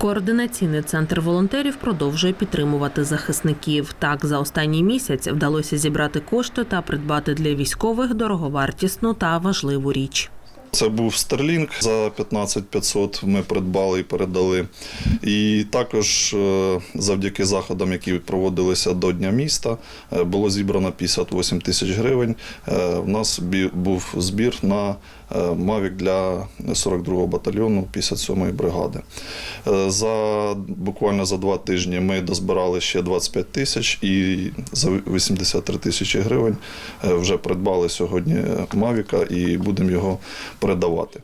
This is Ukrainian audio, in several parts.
Координаційний центр волонтерів продовжує підтримувати захисників. Так, за останній місяць вдалося зібрати кошти та придбати для військових дороговартісну та важливу річ. Це був Starlink за 15 500 ми придбали і передали. І також е, завдяки заходам, які проводилися до Дня міста, е, було зібрано 58 тисяч гривень. Е, У нас був збір на е, Мавік для 42-го батальйону 57-ї бригади. Е, За буквально за два тижні ми дозбирали ще 25 тисяч і за 83 тисячі гривень е, вже придбали сьогодні Мавіка і будемо його передавати.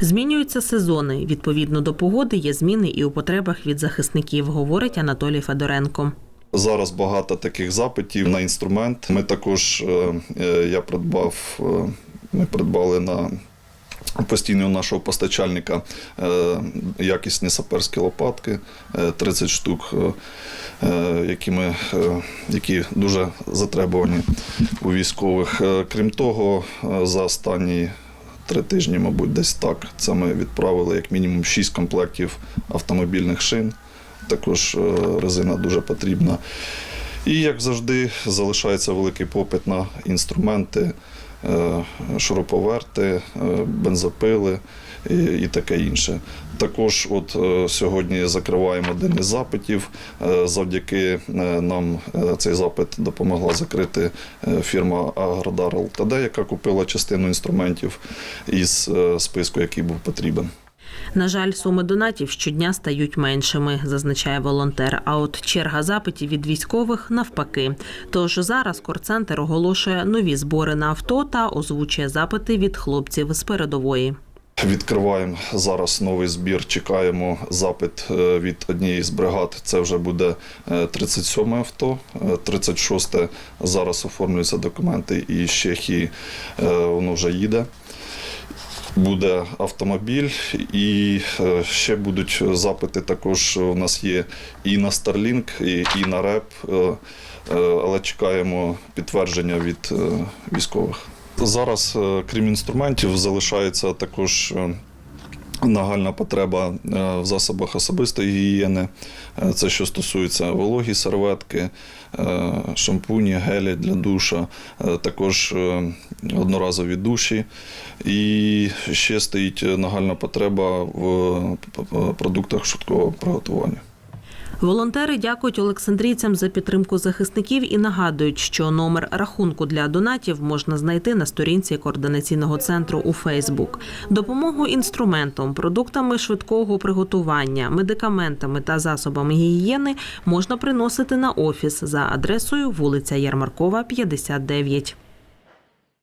Змінюються сезони. Відповідно до погоди є зміни і у потребах від захисників, говорить Анатолій Федоренко. Зараз багато таких запитів на інструмент. Ми також е, е, я придбав, е, ми придбали на постійного нашого постачальника якісні саперські лопатки, е, 30 штук, які, ми, які дуже затребувані у військових. Крім того, за останні три тижні, мабуть, десь так. Це ми відправили як мінімум шість комплектів автомобільних шин. Також е, резина дуже потрібна. І як завжди, залишається великий попит на інструменти, е, шуруповерти, е, бензопили і, таке інше. Також, от е, сьогодні закриваємо один із запитів. Завдяки нам цей запит допомогла закрити фірма Агродар ЛТД, яка купила частину інструментів із списку, який був потрібен. На жаль, суми донатів щодня стають меншими, зазначає волонтер. А от черга запитів від військових навпаки. Тож зараз корцентр оголошує нові збори на авто та озвучує запити від хлопців з передової. Відкриваємо зараз новий збір. Чекаємо запит е, від однієї з бригад. Це вже буде 37 авто. Е, 36 зараз оформлюються документи і з Чехії е, воно вже їде. Буде автомобіль, і е, ще будуть запити. Також у нас є і на Starlink, і, на РЕП, е, е, але чекаємо підтвердження від військових. Зараз, крім інструментів, залишається також нагальна потреба е, в засобах особистої гігієни. Е, Це що стосується вологі серветки, е, шампуні, гелі для душа, також одноразові душі. І ще стоїть нагальна потреба в продуктах швидкого приготування. Волонтери дякують Олександрійцям за підтримку захисників і нагадують, що номер рахунку для донатів можна знайти на сторінці координаційного центру у Фейсбук. Допомогу інструментом, продуктами швидкого приготування, медикаментами та засобами гігієни можна приносити на офіс за адресою вулиця Ярмаркова, 59.